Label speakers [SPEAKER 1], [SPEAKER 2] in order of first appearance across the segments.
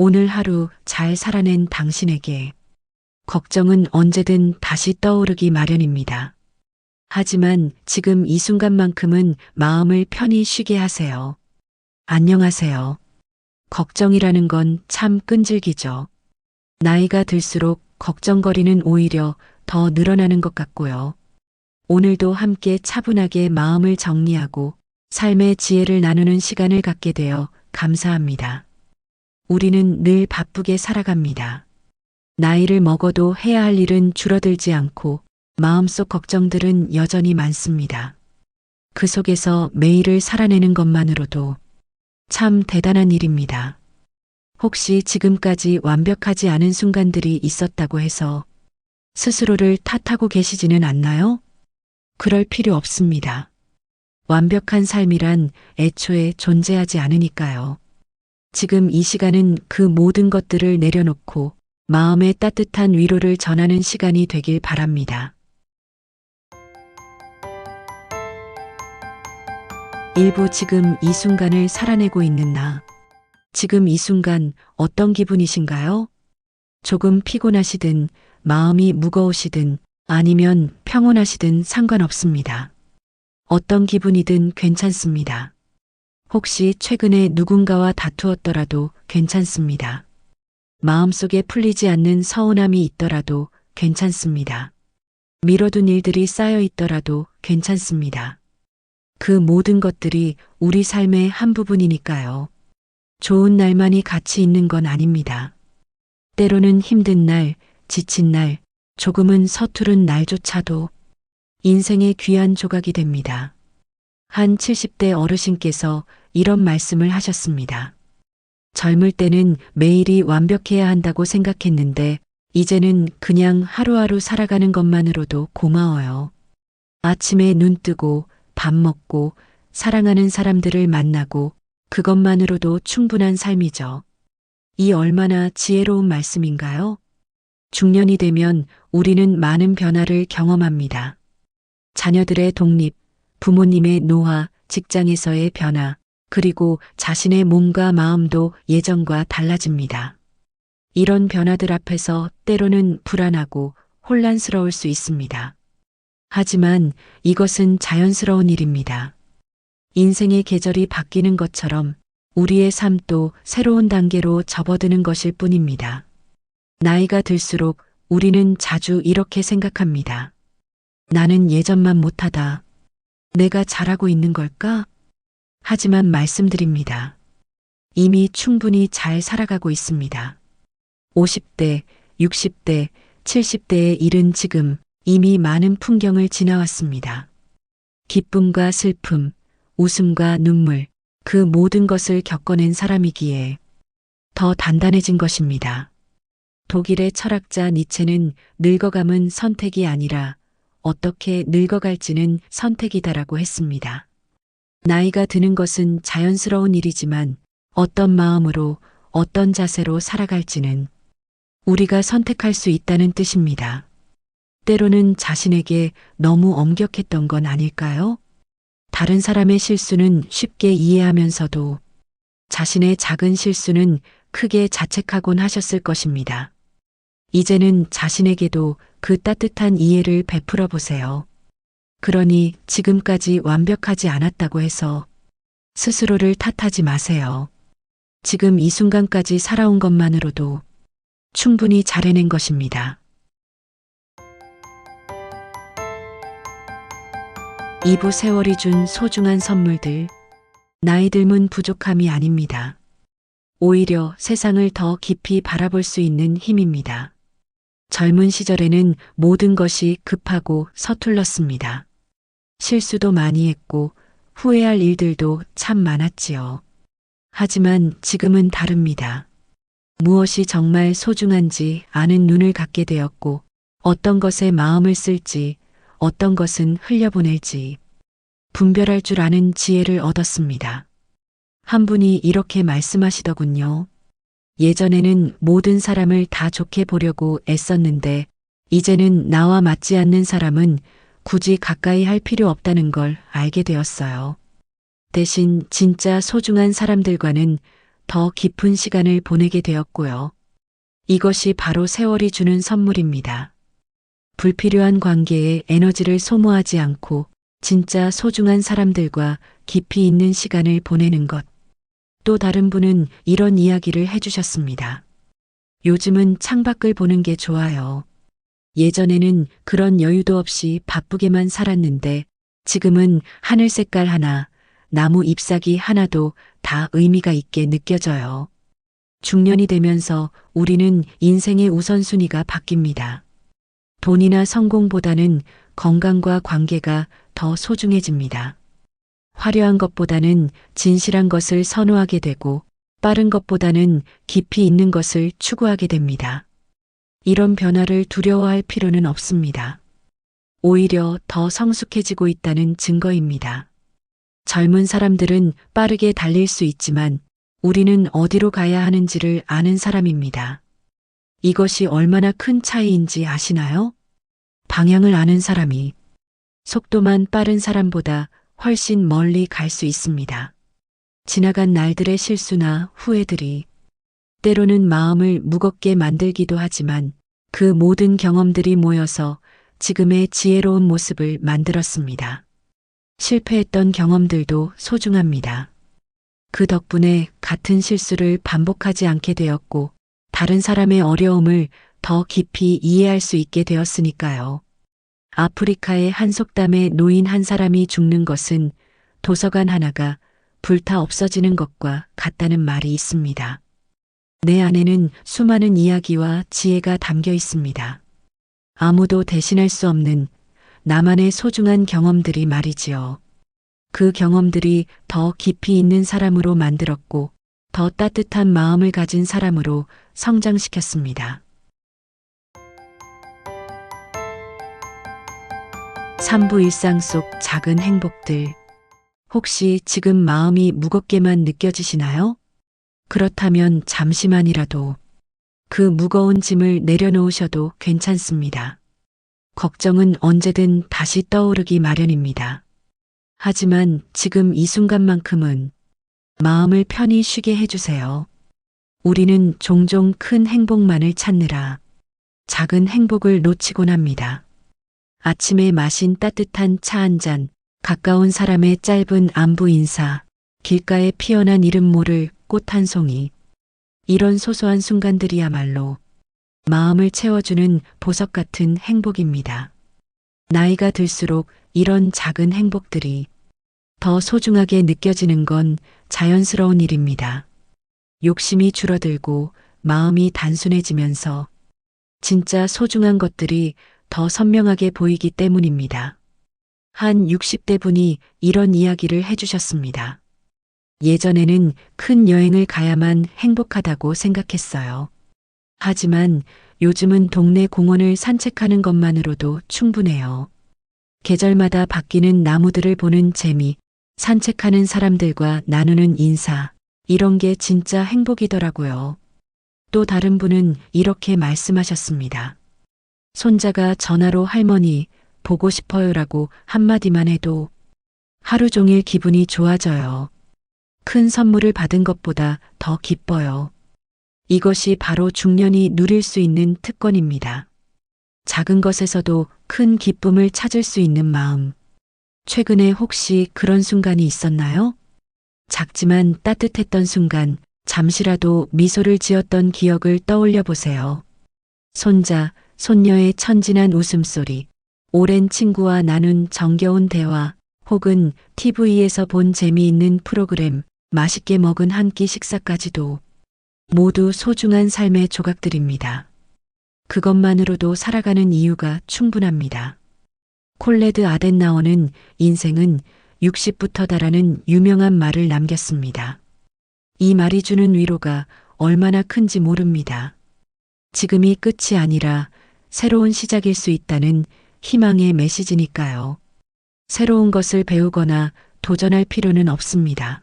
[SPEAKER 1] 오늘 하루 잘 살아낸 당신에게 걱정은 언제든 다시 떠오르기 마련입니다. 하지만 지금 이 순간만큼은 마음을 편히 쉬게 하세요. 안녕하세요. 걱정이라는 건 참 끈질기죠. 나이가 들수록 걱정거리는 오히려 더 늘어나는 것 같고요. 오늘도 함께 차분하게 마음을 정리하고 삶의 지혜를 나누는 시간을 갖게 되어 감사합니다. 우리는 늘 바쁘게 살아갑니다. 나이를 먹어도 해야 할 일은 줄어들지 않고 마음속 걱정들은 여전히 많습니다. 그 속에서 매일을 살아내는 것만으로도 참 대단한 일입니다. 혹시 지금까지 완벽하지 않은 순간들이 있었다고 해서 스스로를 탓하고 계시지는 않나요? 그럴 필요 없습니다. 완벽한 삶이란 애초에 존재하지 않으니까요. 지금 이 시간은 그 모든 것들을 내려놓고 마음의 따뜻한 위로를 전하는 시간이 되길 바랍니다. 일부 지금 이 순간을 살아내고 있는 나. 지금 이 순간 어떤 기분이신가요? 조금 피곤하시든 마음이 무거우시든 아니면 평온하시든 상관없습니다. 어떤 기분이든 괜찮습니다. 혹시 최근에 누군가와 다투었더라도 괜찮습니다. 마음속에 풀리지 않는 서운함이 있더라도 괜찮습니다. 미뤄둔 일들이 쌓여 있더라도 괜찮습니다. 그 모든 것들이 우리 삶의 한 부분이니까요. 좋은 날만이 가치 있는 건 아닙니다. 때로는 힘든 날, 지친 날, 조금은 서투른 날조차도 인생의 귀한 조각이 됩니다. 한 70대 어르신께서 이런 말씀을 하셨습니다. 젊을 때는 매일이 완벽해야 한다고 생각했는데 이제는 그냥 하루하루 살아가는 것만으로도 고마워요. 아침에 눈 뜨고 밥 먹고 사랑하는 사람들을 만나고 그것만으로도 충분한 삶이죠. 이 얼마나 지혜로운 말씀인가요? 중년이 되면 우리는 많은 변화를 경험합니다. 자녀들의 독립, 부모님의 노화, 직장에서의 변화, 그리고 자신의 몸과 마음도 예전과 달라집니다. 이런 변화들 앞에서 때로는 불안하고 혼란스러울 수 있습니다. 하지만 이것은 자연스러운 일입니다. 인생의 계절이 바뀌는 것처럼 우리의 삶도 새로운 단계로 접어드는 것일 뿐입니다. 나이가 들수록 우리는 자주 이렇게 생각합니다. 나는 예전만 못하다. 내가 잘하고 있는 걸까? 하지만 말씀드립니다. 이미 충분히 잘 살아가고 있습니다. 50대, 60대, 70대의 일은 지금 이미 많은 풍경을 지나왔습니다. 기쁨과 슬픔, 웃음과 눈물, 그 모든 것을 겪어낸 사람이기에 더 단단해진 것입니다. 독일의 철학자 니체는 늙어감은 선택이 아니라 어떻게 늙어갈지는 선택이다라고 했습니다. 나이가 드는 것은 자연스러운 일이지만 어떤 마음으로 어떤 자세로 살아갈지는 우리가 선택할 수 있다는 뜻입니다. 때로는 자신에게 너무 엄격했던 건 아닐까요? 다른 사람의 실수는 쉽게 이해하면서도 자신의 작은 실수는 크게 자책하곤 하셨을 것입니다. 이제는 자신에게도 그 따뜻한 이해를 베풀어 보세요. 그러니 지금까지 완벽하지 않았다고 해서 스스로를 탓하지 마세요. 지금 이 순간까지 살아온 것만으로도 충분히 잘해낸 것입니다. 이부 세월이 준 소중한 선물들. 나이 들면 부족함이 아닙니다. 오히려 세상을 더 깊이 바라볼 수 있는 힘입니다. 젊은 시절에는 모든 것이 급하고 서툴렀습니다. 실수도 많이 했고 후회할 일들도 참 많았지요. 하지만 지금은 다릅니다. 무엇이 정말 소중한지 아는 눈을 갖게 되었고 어떤 것에 마음을 쓸지 어떤 것은 흘려보낼지 분별할 줄 아는 지혜를 얻었습니다. 한 분이 이렇게 말씀하시더군요. 예전에는 모든 사람을 다 좋게 보려고 애썼는데 이제는 나와 맞지 않는 사람은 굳이 가까이 할 필요 없다는 걸 알게 되었어요. 대신 진짜 소중한 사람들과는 더 깊은 시간을 보내게 되었고요. 이것이 바로 세월이 주는 선물입니다. 불필요한 관계에 에너지를 소모하지 않고 진짜 소중한 사람들과 깊이 있는 시간을 보내는 것. 또 다른 분은 이런 이야기를 해주셨습니다. 요즘은 창밖을 보는 게 좋아요. 예전에는 그런 여유도 없이 바쁘게만 살았는데 지금은 하늘 색깔 하나, 나무 잎사귀 하나도 다 의미가 있게 느껴져요. 중년이 되면서 우리는 인생의 우선순위가 바뀝니다. 돈이나 성공보다는 건강과 관계가 더 소중해집니다. 화려한 것보다는 진실한 것을 선호하게 되고 빠른 것보다는 깊이 있는 것을 추구하게 됩니다. 이런 변화를 두려워할 필요는 없습니다. 오히려 더 성숙해지고 있다는 증거입니다. 젊은 사람들은 빠르게 달릴 수 있지만 우리는 어디로 가야 하는지를 아는 사람입니다. 이것이 얼마나 큰 차이인지 아시나요? 방향을 아는 사람이 속도만 빠른 사람보다 훨씬 멀리 갈 수 있습니다. 지나간 날들의 실수나 후회들이 때로는 마음을 무겁게 만들기도 하지만 그 모든 경험들이 모여서 지금의 지혜로운 모습을 만들었습니다. 실패했던 경험들도 소중합니다. 그 덕분에 같은 실수를 반복하지 않게 되었고 다른 사람의 어려움을 더 깊이 이해할 수 있게 되었으니까요. 아프리카의 한 속담에 노인 한 사람이 죽는 것은 도서관 하나가 불타 없어지는 것과 같다는 말이 있습니다. 내 안에는 수많은 이야기와 지혜가 담겨 있습니다. 아무도 대신할 수 없는 나만의 소중한 경험들이 말이지요. 그 경험들이 더 깊이 있는 사람으로 만들었고 더 따뜻한 마음을 가진 사람으로 성장시켰습니다. 삼부 일상 속 작은 행복들. 혹시 지금 마음이 무겁게만 느껴지시나요? 그렇다면 잠시만이라도 그 무거운 짐을 내려놓으셔도 괜찮습니다. 걱정은 언제든 다시 떠오르기 마련입니다. 하지만 지금 이 순간만큼은 마음을 편히 쉬게 해주세요. 우리는 종종 큰 행복만을 찾느라 작은 행복을 놓치곤 합니다. 아침에 마신 따뜻한 차 한 잔, 가까운 사람의 짧은 안부 인사, 길가에 피어난 이름 모를 꽃 한 송이. 이런 소소한 순간들이야말로 마음을 채워주는 보석 같은 행복입니다. 나이가 들수록 이런 작은 행복들이 더 소중하게 느껴지는 건 자연스러운 일입니다. 욕심이 줄어들고 마음이 단순해지면서 진짜 소중한 것들이 더 선명하게 보이기 때문입니다. 한 60대 분이 이런 이야기를 해주셨습니다. 예전에는 큰 여행을 가야만 행복하다고 생각했어요. 하지만 요즘은 동네 공원을 산책하는 것만으로도 충분해요. 계절마다 바뀌는 나무들을 보는 재미, 산책하는 사람들과 나누는 인사, 이런 게 진짜 행복이더라고요. 또 다른 분은 이렇게 말씀하셨습니다. 손자가 전화로 할머니 보고 싶어요라고 한마디만 해도 하루 종일 기분이 좋아져요. 큰 선물을 받은 것보다 더 기뻐요. 이것이 바로 중년이 누릴 수 있는 특권입니다. 작은 것에서도 큰 기쁨을 찾을 수 있는 마음. 최근에 혹시 그런 순간이 있었나요? 작지만 따뜻했던 순간, 잠시라도 미소를 지었던 기억을 떠올려 보세요. 손자, 손녀의 천진한 웃음소리, 오랜 친구와 나눈 정겨운 대화, 혹은 TV에서 본 재미있는 프로그램, 맛있게 먹은 한 끼 식사까지도 모두 소중한 삶의 조각들입니다. 그것만으로도 살아가는 이유가 충분합니다. 콜레드 아덴나워는 인생은 60부터 다라는 유명한 말을 남겼습니다. 이 말이 주는 위로가 얼마나 큰지 모릅니다. 지금이 끝이 아니라 새로운 시작일 수 있다는 희망의 메시지니까요. 새로운 것을 배우거나 도전할 필요는 없습니다.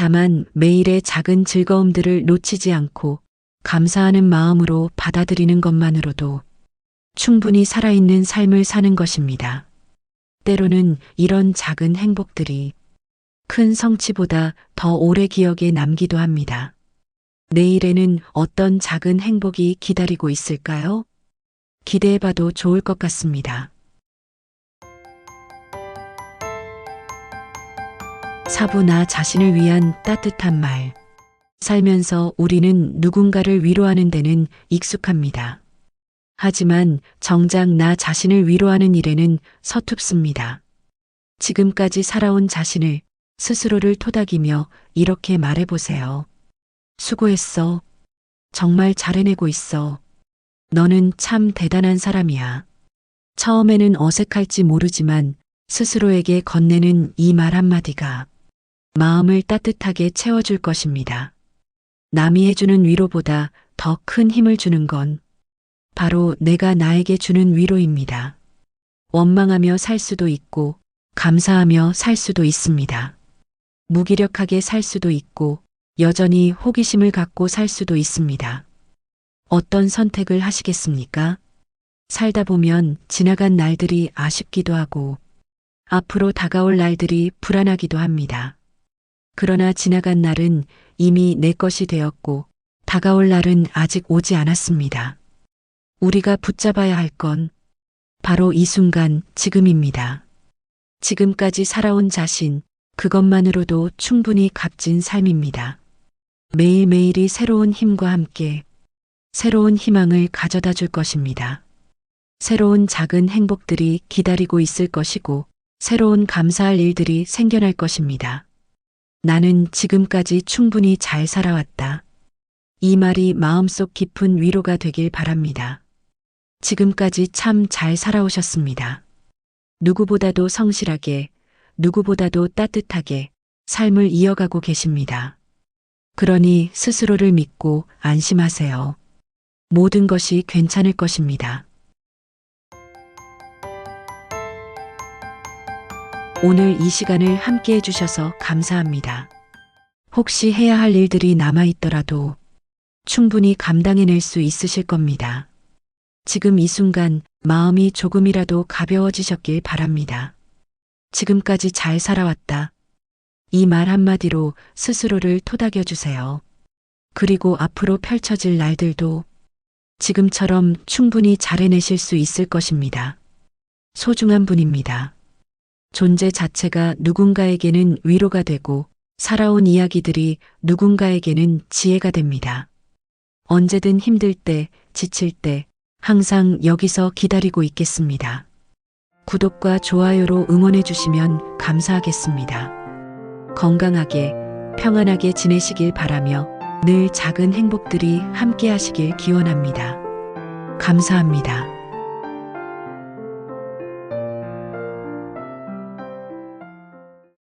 [SPEAKER 1] 다만 매일의 작은 즐거움들을 놓치지 않고 감사하는 마음으로 받아들이는 것만으로도 충분히 살아있는 삶을 사는 것입니다. 때로는 이런 작은 행복들이 큰 성취보다 더 오래 기억에 남기도 합니다. 내일에는 어떤 작은 행복이 기다리고 있을까요? 기대해봐도 좋을 것 같습니다. 사부 나 자신을 위한 따뜻한 말. 살면서 우리는 누군가를 위로하는 데는 익숙합니다. 하지만 정작 나 자신을 위로하는 일에는 서툴습니다. 지금까지 살아온 자신을 스스로를 토닥이며 이렇게 말해보세요. 수고했어. 정말 잘해내고 있어. 너는 참 대단한 사람이야. 처음에는 어색할지 모르지만 스스로에게 건네는 이 말 한마디가 마음을 따뜻하게 채워줄 것입니다. 남이 해주는 위로보다 더 큰 힘을 주는 건 바로 내가 나에게 주는 위로입니다. 원망하며 살 수도 있고 감사하며 살 수도 있습니다. 무기력하게 살 수도 있고 여전히 호기심을 갖고 살 수도 있습니다. 어떤 선택을 하시겠습니까? 살다 보면 지나간 날들이 아쉽기도 하고 앞으로 다가올 날들이 불안하기도 합니다. 그러나 지나간 날은 이미 내 것이 되었고 다가올 날은 아직 오지 않았습니다. 우리가 붙잡아야 할 건 바로 이 순간 지금입니다. 지금까지 살아온 자신, 그것만으로도 충분히 값진 삶입니다. 매일매일이 새로운 힘과 함께 새로운 희망을 가져다 줄 것입니다. 새로운 작은 행복들이 기다리고 있을 것이고 새로운 감사할 일들이 생겨날 것입니다. 나는 지금까지 충분히 잘 살아왔다. 이 말이 마음속 깊은 위로가 되길 바랍니다. 지금까지 참 잘 살아오셨습니다. 누구보다도 성실하게, 누구보다도 따뜻하게 삶을 이어가고 계십니다. 그러니 스스로를 믿고 안심하세요. 모든 것이 괜찮을 것입니다. 오늘 이 시간을 함께 해주셔서 감사합니다. 혹시 해야 할 일들이 남아있더라도 충분히 감당해낼 수 있으실 겁니다. 지금 이 순간 마음이 조금이라도 가벼워지셨길 바랍니다. 지금까지 잘 살아왔다. 이 말 한마디로 스스로를 토닥여 주세요. 그리고 앞으로 펼쳐질 날들도 지금처럼 충분히 잘 해내실 수 있을 것입니다. 소중한 분입니다. 존재 자체가 누군가에게는 위로가 되고 살아온 이야기들이 누군가에게는 지혜가 됩니다. 언제든 힘들 때, 지칠 때 항상 여기서 기다리고 있겠습니다. 구독과 좋아요로 응원해 주시면 감사하겠습니다. 건강하게, 평안하게 지내시길 바라며 늘 작은 행복들이 함께 하시길 기원합니다. 감사합니다.